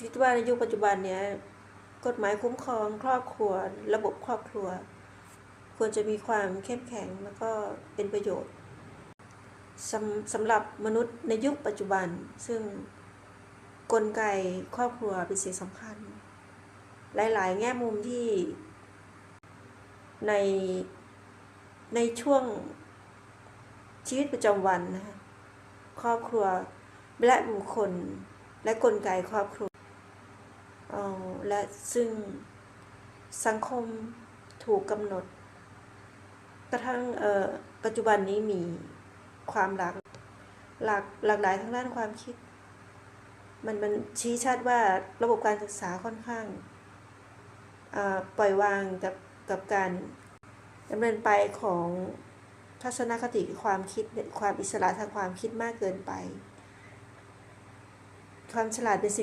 คิดว่าในยุคปัจจุบันเนี้ยกฎหมายคุ้มครองครอบครัว ระบบครอบครัว ควรจะมีความเข้มแข็งแล้วก็เป็นประโยชน์สำสำหรับมนุษย์ในยุคปัจจุบัน ซึ่งกลไกครอบครัวเป็นสิ่งสำคัญ หลาย ๆ แง่มุมที่ในในช่วงชีวิตประจำวันนะคะครอบครัวและบุคคล และกลไกครอบครัวอ่อและซึ่งสังคมถูกกำหนด กระทั่งเออปัจจุบันนี้มีความหลากหลากหลากหลายทางด้านความคิด มันมันชี้ชัดว่าระบบการศึกษาค่อนข้างปล่อยวางกับกับการดำเนินไปของทัศนคติความคิดความอิสระทางความคิดมากเกินไป ความฉลาดเป็นสิ่ง